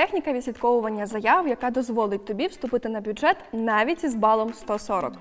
техніка відслідковування заяв, яка дозволить тобі вступити на бюджет навіть із балом 140.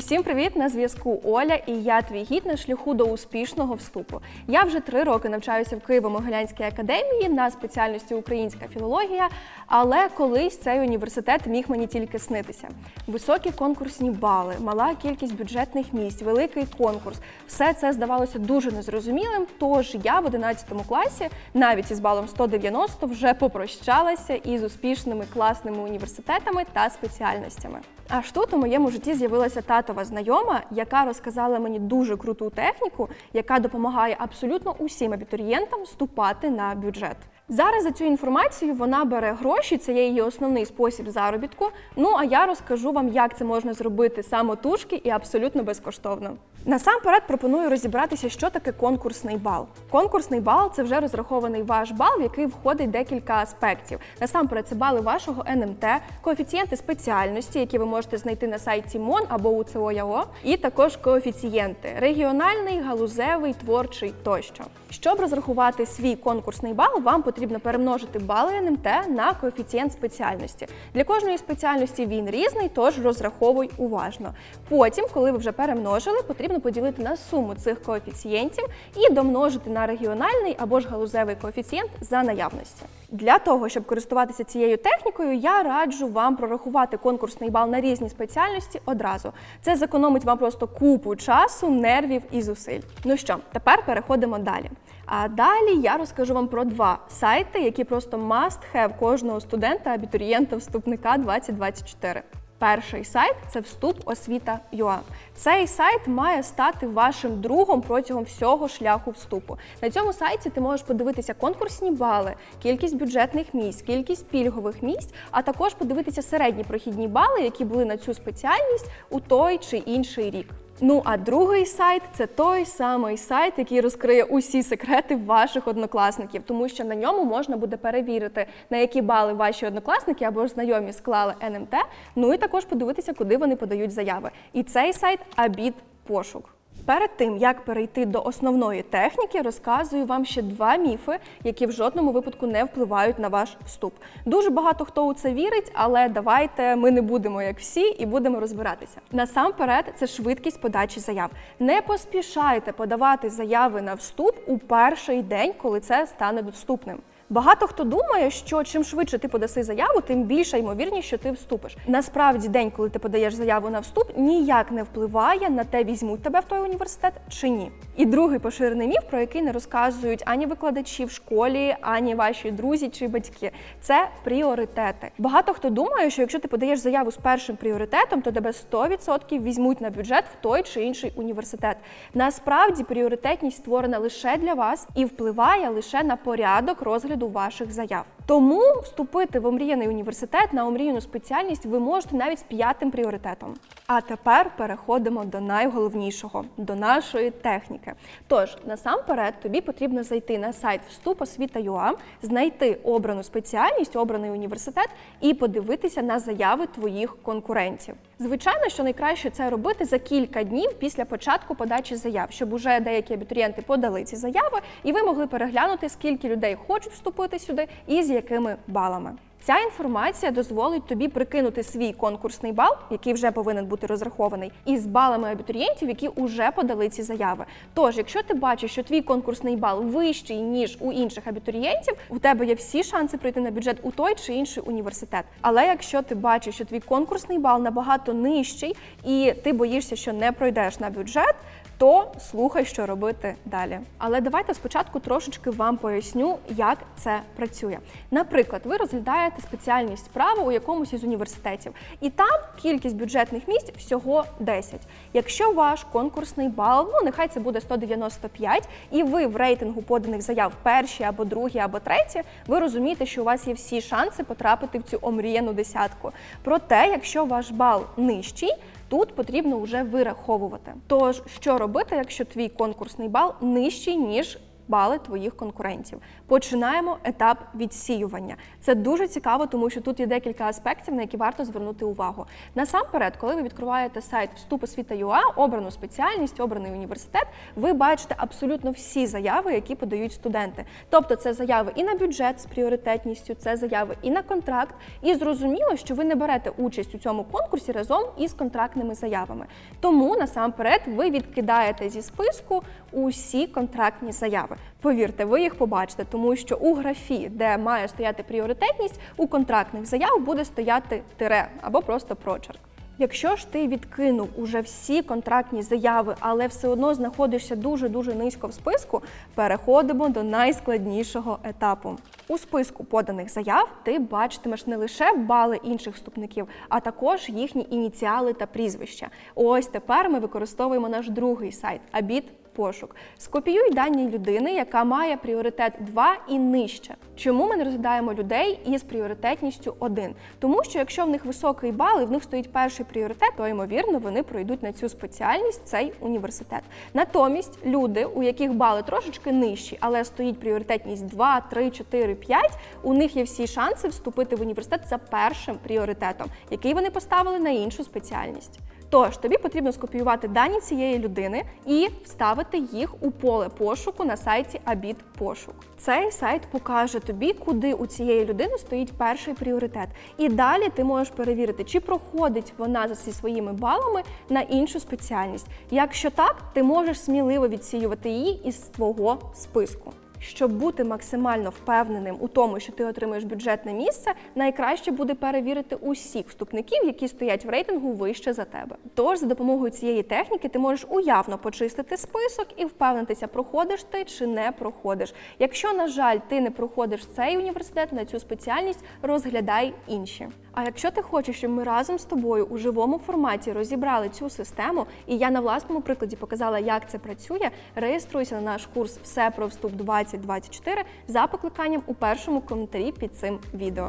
Усім привіт! На зв'язку Оля, і я твій гід на шляху до успішного вступу. Я вже три роки навчаюся в Києво-Могилянській академії на спеціальності українська філологія, але колись цей університет міг мені тільки снитися. Високі конкурсні бали, мала кількість бюджетних місць, великий конкурс все це здавалося дуже незрозумілим. Тож я в 11 класі, навіть із балом 190, вже попрощалася із успішними класними університетами та спеціальностями. Аж тут у моєму житті з'явилася татова знайома, яка розказала мені дуже круту техніку, яка допомагає абсолютно усім абітурієнтам вступати на бюджет. Зараз за цю інформацію вона бере гроші, це є її основний спосіб заробітку. Ну а я розкажу вам, як це можна зробити самотужки і абсолютно безкоштовно. Насамперед пропоную розібратися, що таке конкурсний бал. Конкурсний бал це вже розрахований ваш бал, в який входить декілька аспектів. Насамперед, це бали вашого НМТ, коефіцієнти спеціальності, які ви можете знайти на сайті МОН або УЦОЯО, і також коефіцієнти регіональний, галузевий, творчий тощо. Щоб розрахувати свій конкурсний бал, вам потрібно перемножити бали НМТ на коефіцієнт спеціальності. Для кожної спеціальності він різний, тож розраховуй уважно. Потім, коли ви вже перемножили, потрібно поділити на суму цих коефіцієнтів і домножити на регіональний або ж галузевий коефіцієнт за наявності. Для того, щоб користуватися цією технікою, я раджу вам прорахувати конкурсний бал на різні спеціальності одразу. Це зекономить вам просто купу часу, нервів і зусиль. Ну що, тепер переходимо далі. А далі я розкажу вам про два сайти, які просто must have кожного студента, абітурієнта, вступника 2024. Перший сайт це вступ освіта.ua. Цей сайт має стати вашим другом протягом всього шляху вступу. На цьому сайті ти можеш подивитися конкурсні бали, кількість бюджетних місць, кількість пільгових місць, а також подивитися середні прохідні бали, які були на цю спеціальність у той чи інший рік. Ну а другий сайт це той самий сайт, який розкриє усі секрети ваших однокласників, тому що на ньому можна буде перевірити, на які бали ваші однокласники або ж знайомі склали НМТ. Ну і також подивитися, куди вони подають заяви. І цей сайт Абіт Пошук. Перед тим як перейти до основної техніки, розказую вам ще два міфи, які в жодному випадку не впливають на ваш вступ. Дуже багато хто у це вірить, але давайте ми не будемо як всі і будемо розбиратися. Насамперед, це швидкість подачі заяв. Не поспішайте подавати заяви на вступ у перший день, коли це стане доступним. Багато хто думає, що чим швидше ти подаси заяву, тим більша ймовірність, що ти вступиш. Насправді, день, коли ти подаєш заяву на вступ, ніяк не впливає на те, візьмуть тебе в той університет чи ні. І другий поширений міф, про який не розказують ані викладачі в школі, ані ваші друзі чи батьки, це пріоритети. Багато хто думає, що якщо ти подаєш заяву з першим пріоритетом, то тебе 100% візьмуть на бюджет в той чи інший університет. Насправді пріоритетність створена лише для вас і впливає лише на порядок розгляду ваших заяв. Тому вступити в омріяний університет на омріяну спеціальність ви можете навіть з п'ятим пріоритетом. А тепер переходимо до найголовнішого до нашої техніки. Тож, насамперед, тобі потрібно зайти на сайт вступ освіта.ua, знайти обрану спеціальність, обраний університет і подивитися на заяви твоїх конкурентів. Звичайно, що найкраще це робити за кілька днів після початку подачі заяв, щоб уже деякі абітурієнти подали ці заяви, і ви могли переглянути, скільки людей хочуть вступити сюди і з якими балами. Ця інформація дозволить тобі прикинути свій конкурсний бал, який вже повинен бути розрахований, із балами абітурієнтів, які вже подали ці заяви. Тож, якщо ти бачиш, що твій конкурсний бал вищий ніж у інших абітурієнтів, у тебе є всі шанси прийти на бюджет у той чи інший університет. Але якщо ти бачиш, що твій конкурсний бал набагато нижчий, і ти боїшся, що не пройдеш на бюджет. То слухай, що робити далі. Але давайте спочатку трошечки вам поясню, як це працює. Наприклад, ви розглядаєте спеціальність справи у якомусь із університетів, і там кількість бюджетних місць всього 10. Якщо ваш конкурсний бал, ну нехай це буде 195, і ви в рейтингу поданих заяв перші або другі, або треті, ви розумієте, що у вас є всі шанси потрапити в цю омріяну десятку. Проте, якщо ваш бал нижчий, Тут потрібно вже вираховувати. Тож, що робити, якщо твій конкурсний бал нижчий ніж бали твоїх конкурентів. Починаємо етап відсіювання. Це дуже цікаво, тому що тут є декілька аспектів, на які варто звернути увагу. Насамперед, коли ви відкриваєте сайт вступ освіта.ua, обрану спеціальність, обраний університет, ви бачите абсолютно всі заяви, які подають студенти. Тобто це заяви і на бюджет з пріоритетністю, це заяви і на контракт. І зрозуміло, що ви не берете участь у цьому конкурсі разом із контрактними заявами. Тому насамперед ви відкидаєте зі списку усі контрактні заяви. Повірте, ви їх побачите, тому що у графі, де має стояти пріоритетність, у контрактних заяв буде стояти тире або просто прочерк. Якщо ж ти відкинув уже всі контрактні заяви, але все одно знаходишся дуже дуже низько в списку, переходимо до найскладнішого етапу. У списку поданих заяв ти бачитимеш не лише бали інших вступників, а також їхні ініціали та прізвища. Ось тепер ми використовуємо наш другий сайт Абіт пошук. Скопіюй дані людини, яка має пріоритет 2 і нижче. Чому ми не розглядаємо людей із пріоритетністю 1? Тому що якщо в них високий бал і в них стоїть перший пріоритет, то ймовірно вони пройдуть на цю спеціальність цей університет. Натомість люди, у яких бали трошечки нижчі, але стоїть пріоритетність 2, 3, 4, 5, у них є всі шанси вступити в університет за першим пріоритетом, який вони поставили на іншу спеціальність. Тож тобі потрібно скопіювати дані цієї людини і вставити їх у поле пошуку на сайті Абіт Пошук. Цей сайт покаже тобі, куди у цієї людини стоїть перший пріоритет. І далі ти можеш перевірити, чи проходить вона за зі своїми балами на іншу спеціальність. Якщо так, ти можеш сміливо відсіювати її із твого списку. Щоб бути максимально впевненим у тому, що ти отримаєш бюджетне місце, найкраще буде перевірити усіх вступників, які стоять в рейтингу вище за тебе. Тож за допомогою цієї техніки ти можеш уявно почистити список і впевнитися, проходиш ти чи не проходиш. Якщо, на жаль, ти не проходиш цей університет на цю спеціальність, розглядай інші. А якщо ти хочеш, щоб ми разом з тобою у живому форматі розібрали цю систему, і я на власному прикладі показала, як це працює, реєструйся на наш курс Все про вступ 2024 за покликанням у першому коментарі під цим відео.